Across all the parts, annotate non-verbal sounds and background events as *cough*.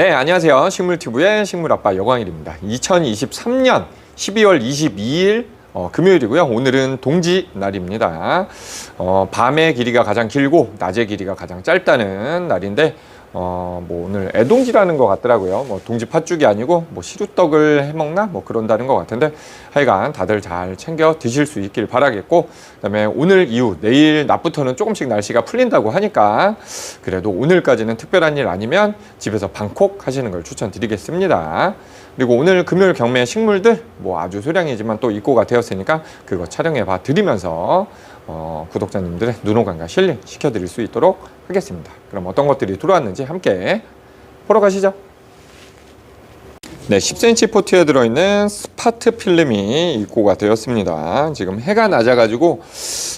네, 안녕하세요. 식물튜브의 식물아빠 여광일입니다. 2023년 12월 22일 어, 금요일이고요. 오늘은 동지 날입니다. 어, 밤의 길이가 가장 길고 낮의 길이가 가장 짧다는 날인데 어, 뭐 오늘 애동지라는 것 같더라고요. 뭐 동지 팥죽이 아니고 뭐 시루떡을 해 먹나 뭐 그런다는 것 같은데 하여간 다들 잘 챙겨 드실 수 있길 바라겠고 그다음에 오늘 이후 내일 낮부터는 조금씩 날씨가 풀린다고 하니까 그래도 오늘까지는 특별한 일 아니면 집에서 방콕 하시는 걸 추천드리겠습니다. 그리고 오늘 금요일 경매 식물들 뭐 아주 소량이지만 또 입고가 되었으니까 그거 촬영해 봐 드리면서 어, 구독자님들의 눈호강과 실링 시켜드릴 수 있도록 하겠습니다. 그럼 어떤 것들이 들어왔는지 함께 보러 가시죠. 네, 10cm 포트에 들어있는 스파트 필름이 입고가 되었습니다. 지금 해가 낮아가지고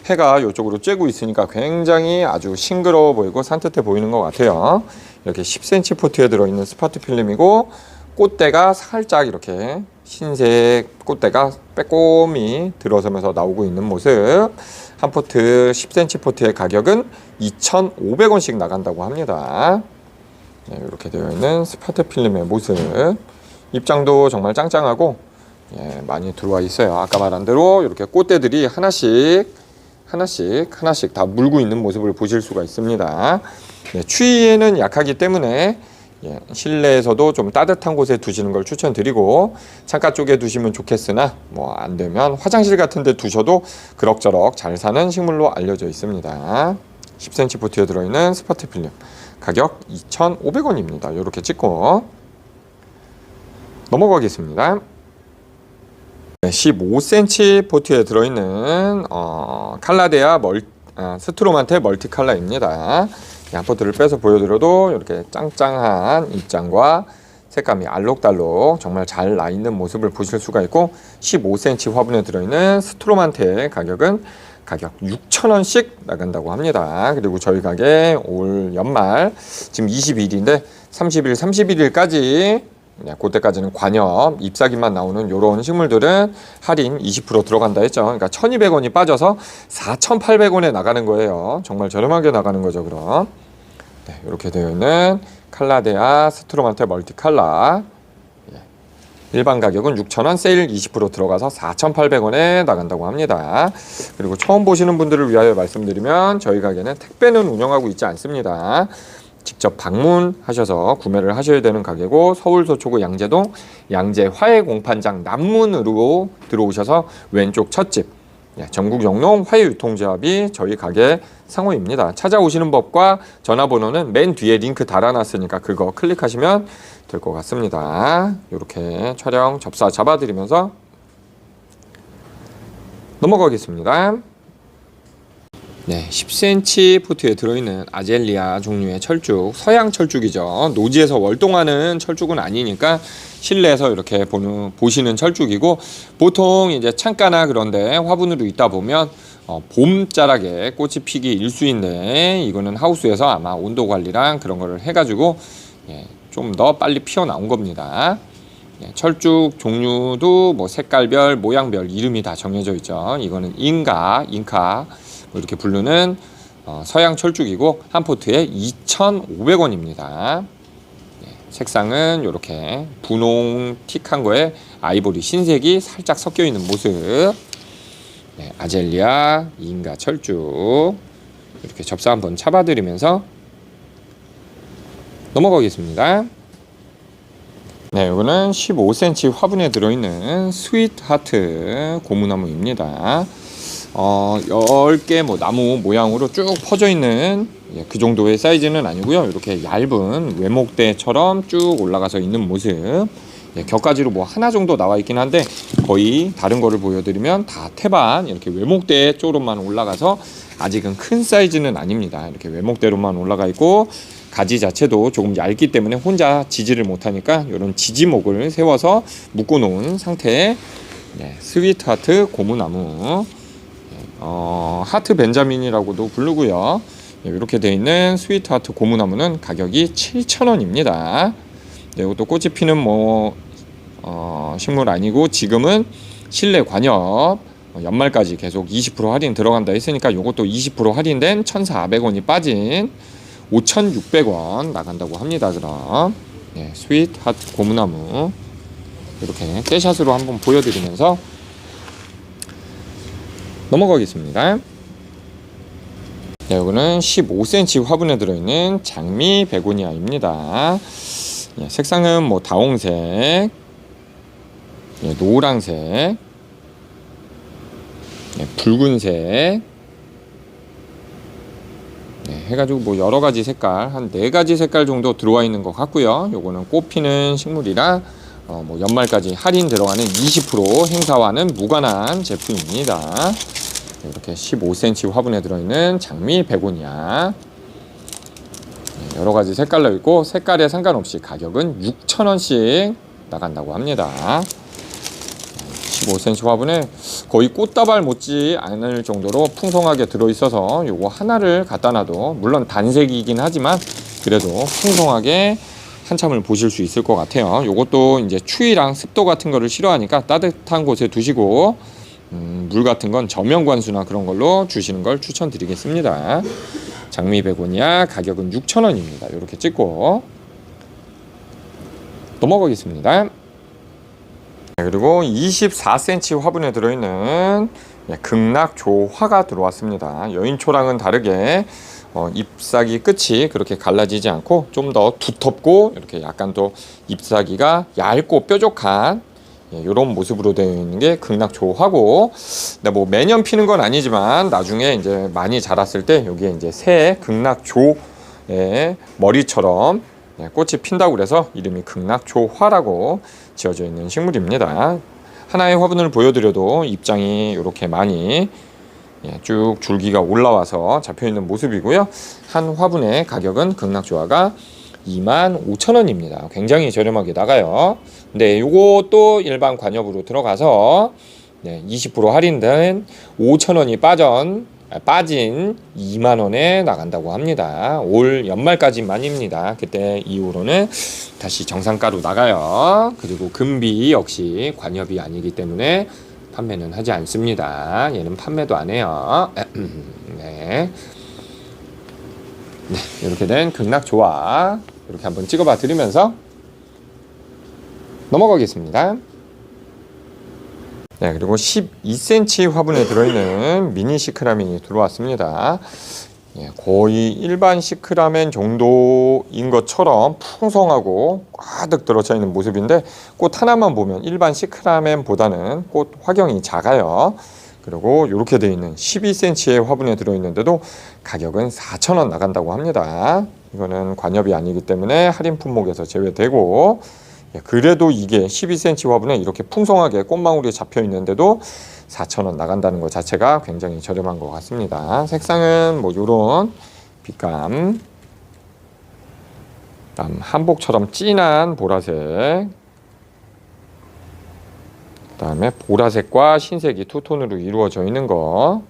해가 이쪽으로 쬐고 있으니까 굉장히 아주 싱그러워 보이고 산뜻해 보이는 것 같아요. 이렇게 10cm 포트에 들어있는 스파트 필름이고 꽃대가 살짝 이렇게 흰색 꽃대가 빼꼼히 들어서면서 나오고 있는 모습. 한 포트 10cm 포트의 가격은 2,500원씩 나간다고 합니다. 네, 이렇게 되어 있는 스파트 필름의 모습. 입장도 정말 짱짱하고 예, 많이 들어와 있어요. 아까 말한 대로 이렇게 꽃대들이 하나씩 하나씩 하나씩 다 물고 있는 모습을 보실 수가 있습니다. 네, 추위에는 약하기 때문에 예, 실내에서도 좀 따뜻한 곳에 두시는 걸 추천드리고 창가 쪽에 두시면 좋겠으나 뭐 안 되면 화장실 같은 데 두셔도 그럭저럭 잘 사는 식물로 알려져 있습니다. 10cm 포트에 들어있는 스파트 필름 가격 2,500원입니다. 이렇게 찍고 넘어가겠습니다. 15cm 포트에 들어있는 어, 칼라데아 멀, 아, 스트로만테 멀티칼라입니다. 양 포트를 빼서 보여드려도 이렇게 짱짱한 입장과 색감이 알록달록 정말 잘 나 있는 모습을 보실 수가 있고 15cm 화분에 들어있는 스트로만테 가격은 가격 6,000원씩 나간다고 합니다. 그리고 저희 가게 올 연말 지금 20일인데 30일, 31일까지 네, 그때까지는 관엽, 잎사귀만 나오는 이런 식물들은 할인 20% 들어간다 했죠. 그러니까 1,200원이 빠져서 4,800원에 나가는 거예요. 정말 저렴하게 나가는 거죠, 그럼. 네, 이렇게 되어 있는 칼라데아 스트로만테 멀티 칼라. 예, 일반 가격은 6,000원, 세일 20% 들어가서 4,800원에 나간다고 합니다. 그리고 처음 보시는 분들을 위하여 말씀드리면 저희 가게는 택배는 운영하고 있지 않습니다. 직접 방문하셔서 구매를 하셔야 되는 가게고 서울 서초구 양재동 양재 화해 공판장 남문으로 들어오셔서 왼쪽 첫집 예, 전국 영농 화해 유통조합이 저희 가게 상호입니다. 찾아오시는 법과 전화번호는 맨 뒤에 링크 달아놨으니까 그거 클릭하시면 될 것 같습니다. 이렇게 촬영 접사 잡아드리면서 넘어가겠습니다. 네, 10cm 포트에 들어있는 아젤리아 종류의 철쭉, 서양 철쭉이죠. 노지에서 월동하는 철쭉은 아니니까 실내에서 이렇게 보는, 보시는 철쭉이고 보통 이제 창가나 그런데 화분으로 있다 보면 어, 봄 자락에 꽃이 피기 일수인데 이거는 하우스에서 아마 온도 관리랑 그런 거를 해가지고 예, 좀 더 빨리 피어 나온 겁니다. 예, 철쭉 종류도 뭐 색깔별, 모양별 이름이 다 정해져 있죠. 이거는 인가, 뭐 이렇게 부르는 어, 서양 철쭉이고 한 포트에 2,500원입니다. 예, 색상은 이렇게 분홍 틱한 거에 아이보리 흰색이 살짝 섞여 있는 모습. 네, 아젤리아, 인가 철쭉 이렇게 접사 한번 잡아드리면서 넘어가겠습니다. 네, 이거는 15cm 화분에 들어있는 스윗 하트 고무나무입니다. 어, 10개 뭐 나무 모양으로 쭉 퍼져 있는 예, 그 정도의 사이즈는 아니고요. 이렇게 얇은 외목대처럼 쭉 올라가서 있는 모습. 예, 격가지로 뭐 하나 정도 나와 있긴 한데 거의 다른 거를 보여드리면 다 태반 이렇게 외목대 쪽으로만 올라가서 아직은 큰 사이즈는 아닙니다. 이렇게 외목대로만 올라가 있고 가지 자체도 조금 얇기 때문에 혼자 지지를 못하니까 이런 지지목을 세워서 묶어놓은 상태의 예, 스위트 하트 고무나무 어, 하트 벤자민이라고도 부르고요. 네, 이렇게 되어 있는 스위트 하트 고무나무는 가격이 7,000원입니다. 네, 이것도 꽃이 피는 뭐 어, 식물 아니고 지금은 실내 관엽 어, 연말까지 계속 20% 할인 들어간다 했으니까 이것도 20% 할인된 1,400원이 빠진 5,600원 나간다고 합니다. 그럼 네, 스윗 핫 고무나무 이렇게 떼샷으로 한번 보여드리면서 넘어가겠습니다. 네, 이거는 15cm 화분에 들어있는 장미 베고니아입니다. 예, 색상은 뭐 다홍색, 예, 노란색, 예, 붉은색, 네, 해가지고 뭐 여러 가지 색깔 한 네 가지 색깔 정도 들어와 있는 것 같고요. 요거는 꽃 피는 식물이라 어, 뭐 연말까지 할인 들어가는 20% 행사와는 무관한 제품입니다. 네, 이렇게 15cm 화분에 들어있는 장미 베고니아 네, 여러 가지 색깔로 있고 색깔에 상관없이 가격은 6,000원씩 나간다고 합니다. 15cm 화분에 거의 꽃다발 못지 않을 정도로 풍성하게 들어있어서 요거 하나를 갖다 놔도 물론 단색이긴 하지만 그래도 풍성하게 한참을 보실 수 있을 것 같아요. 요것도 이제 추위랑 습도 같은 거를 싫어하니까 따뜻한 곳에 두시고 음, 물 같은 건 저면 관수나 그런 걸로 주시는 걸 추천드리겠습니다. 장미 베고니아 가격은 6,000원입니다. 이렇게 찍고 넘어가겠습니다. 네, 그리고 24cm 화분에 들어있는 예, 극락조화가 들어왔습니다. 여인초랑은 다르게 어, 잎사귀 끝이 그렇게 갈라지지 않고 좀 더 두텁고 이렇게 약간 또 잎사귀가 얇고 뾰족한 이런 모습으로 되어 있는 게 극락조화고 근데 뭐 매년 피는 건 아니지만 나중에 이제 많이 자랐을 때 여기에 이제 새 극락조의 머리처럼 예, 꽃이 핀다고 그래서 이름이 극락조화라고 지어져 있는 식물입니다. 하나의 화분을 보여드려도 입장이 이렇게 많이 예, 쭉 줄기가 올라와서 잡혀 있는 모습이고요. 한 화분의 가격은 극락조화가 25,000원입니다. 굉장히 저렴하게 나가요. 근데 요것도 일반 관엽으로 들어가서 네, 20% 할인된 5,000원이 빠진 빠진 2만 원에 나간다고 합니다. 올 연말까지만입니다. 그때 이후로는 다시 정상가로 나가요. 그리고 금비 역시 관엽이 아니기 때문에 판매는 하지 않습니다. 얘는 판매도 안 해요. *clears throat* 네. 네, 이렇게 된 극락 조화 이렇게 한번 찍어봐 드리면서 넘어가겠습니다. 네, 그리고 12cm 화분에 들어있는 미니 시크라멘이 들어왔습니다. 예, 거의 일반 시크라멘 정도인 것처럼 풍성하고 가득 들어차 있는 모습인데 꽃 하나만 보면 일반 시크라멘보다는 꽃 화경이 작아요. 그리고 이렇게 되어 있는 12cm의 화분에 들어있는데도 가격은 4,000원 나간다고 합니다. 이거는 관엽이 아니기 때문에 할인 품목에서 제외되고 예, 그래도 이게 12cm 화분에 이렇게 풍성하게 꽃망울이 잡혀 있는데도 4,000원 나간다는 것 자체가 굉장히 저렴한 것 같습니다. 색상은 뭐 이런 빛감, 다음 한복처럼 진한 보라색, 그다음에 보라색과 흰색이 투톤으로 이루어져 있는 거,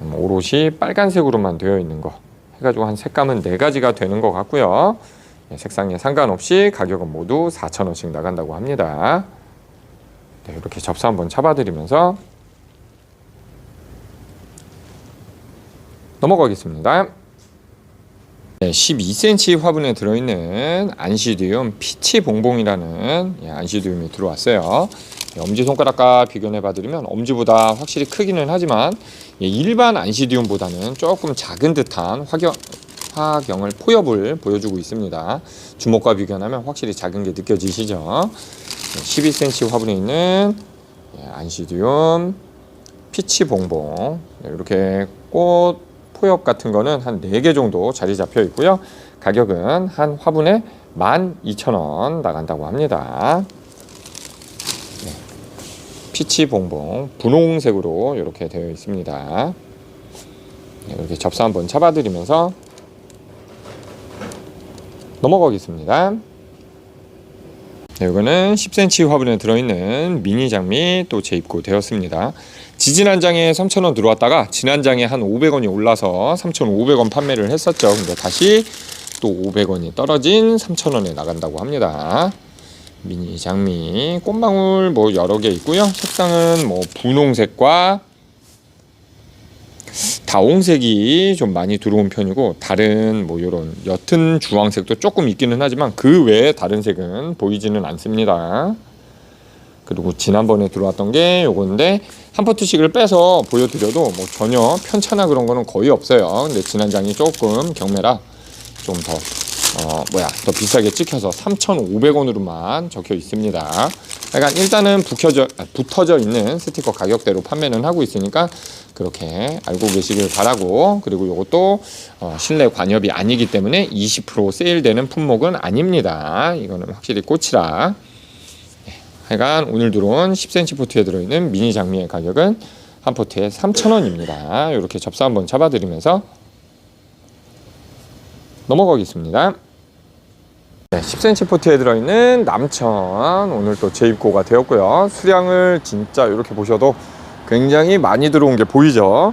음, 오롯이 빨간색으로만 되어 있는 거 해가지고 한 색감은 네 가지가 되는 것 같고요. 예, 색상에 상관없이 가격은 모두 4,000원씩 나간다고 합니다. 네, 이렇게 접수 한번 잡아드리면서 넘어가겠습니다. 네, 12cm 화분에 들어있는 안시디움 피치 봉봉이라는 예, 안시디움이 들어왔어요. 예, 엄지손가락과 비교해 봐드리면 엄지보다 확실히 크기는 하지만 예, 일반 안시디움보다는 조금 작은 듯한 화경, 화경을 포엽을 보여주고 있습니다. 주먹과 비교하면 확실히 작은 게 느껴지시죠? 12cm 화분에 있는 예, 안시디움 피치 봉봉 네, 이렇게 꽃 포엽 같은 거는 한 4개 정도 자리 잡혀 있고요. 가격은 한 화분에 12,000원 나간다고 합니다. 네. 피치 봉봉 분홍색으로 이렇게 되어 있습니다. 네, 이렇게 접사 한번 잡아드리면서 넘어가겠습니다. 네, 이거는 10cm 화분에 들어있는 미니 장미 또 재입고 되었습니다. 지지난 장에 3,000원 들어왔다가 지난 장에 한 500원이 올라서 3,500원 판매를 했었죠. 근데 다시 또 500원이 떨어진 3,000원에 나간다고 합니다. 미니 장미 꽃망울 뭐 여러 개 있고요. 색상은 뭐 분홍색과 다홍색이 좀 많이 들어온 편이고 다른 뭐 이런 옅은 주황색도 조금 있기는 하지만 그 외에 다른 색은 보이지는 않습니다. 그리고 지난번에 들어왔던 게 요건데 한 포트씩을 빼서 보여드려도 뭐 전혀 편차나 그런 거는 거의 없어요. 근데 지난 장이 조금 경매라 좀더 어, 뭐야 더 비싸게 찍혀서 3,500원으로만 적혀 있습니다. 그러니까 일단은 붙여져 아, 붙어져 있는 스티커 가격대로 판매는 하고 있으니까 그렇게 알고 계시길 바라고 그리고 이것도 어, 실내 관엽이 아니기 때문에 20% 세일되는 품목은 아닙니다. 이거는 확실히 꽂히라. 하여간 오늘 들어온 10cm 포트에 들어있는 미니 장미의 가격은 한 포트에 3,000원입니다. 이렇게 접사 한번 잡아드리면서 넘어가겠습니다. 네, 10cm 포트에 들어있는 남천 오늘 또 재입고가 되었고요. 수량을 진짜 이렇게 보셔도 굉장히 많이 들어온 게 보이죠.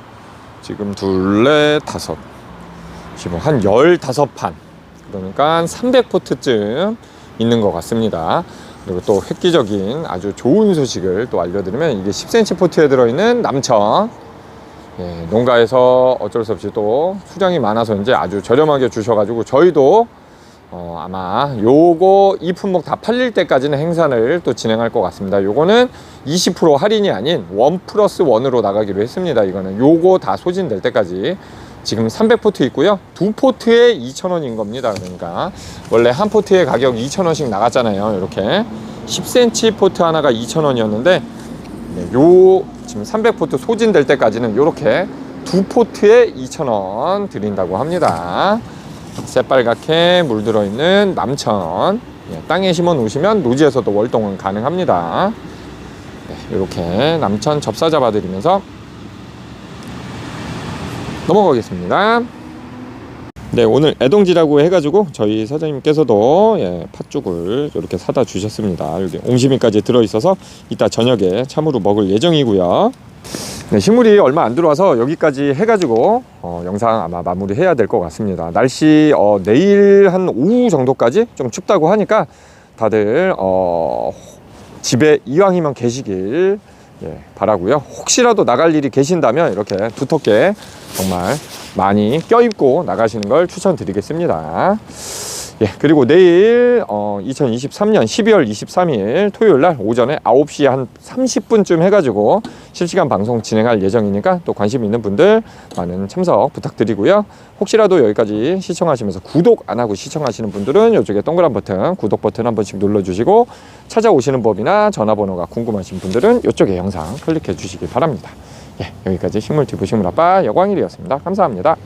지금 둘레 다섯 지금 한 15판 그러니까 300포트쯤 있는 것 같습니다. 그리고 또 획기적인 아주 좋은 소식을 또 알려드리면 이게 10cm 포트에 들어있는 남천 예, 농가에서 어쩔 수 없이 또 수량이 많아서 이제 아주 저렴하게 주셔가지고 저희도 어, 아마 요거 이 품목 다 팔릴 때까지는 행사를 또 진행할 것 같습니다. 요거는 20% 할인이 아닌 원 플러스 원으로 나가기로 했습니다. 이거는 요거 다 소진될 때까지 지금 300포트 있고요. 두 포트에 2,000원인 겁니다. 그러니까 원래 한 포트에 가격 2,000원씩 나갔잖아요. 이렇게 10cm 포트 하나가 2,000원이었는데 네, 요 지금 300포트 소진될 때까지는 이렇게 두 포트에 2,000원 드린다고 합니다. 새빨갛게 물들어 있는 남천 예, 땅에 심어 놓으시면 노지에서도 월동은 가능합니다. 네, 이렇게 남천 접사 잡아드리면서 넘어가겠습니다. 네, 오늘 애동지라고 해가지고 저희 사장님께서도 예, 팥죽을 이렇게 사다 주셨습니다. 여기 옹심이까지 들어있어서 이따 저녁에 참으로 먹을 예정이고요. 네, 식물이 얼마 안 들어와서 여기까지 해가지고 어, 영상 아마 마무리해야 될 것 같습니다. 날씨 어, 내일 한 오후 정도까지 좀 춥다고 하니까 다들 어, 집에 이왕이면 계시길 예, 바라고요. 혹시라도 나갈 일이 계신다면 이렇게 두텁게 정말 많이 껴입고 나가시는 걸 추천드리겠습니다. 예, 그리고 내일 어, 2023년 12월 23일 토요일 날 오전에 9시 한 30분쯤 해가지고 실시간 방송 진행할 예정이니까 또 관심 있는 분들 많은 참석 부탁드리고요. 혹시라도 여기까지 시청하시면서 구독 안 하고 시청하시는 분들은 이쪽에 동그란 버튼 구독 버튼 한 번씩 눌러주시고 찾아오시는 법이나 전화번호가 궁금하신 분들은 이쪽에 영상 클릭해 주시기 바랍니다. 예, 여기까지 식물 튜브 식물 아빠 여광일이었습니다. 감사합니다.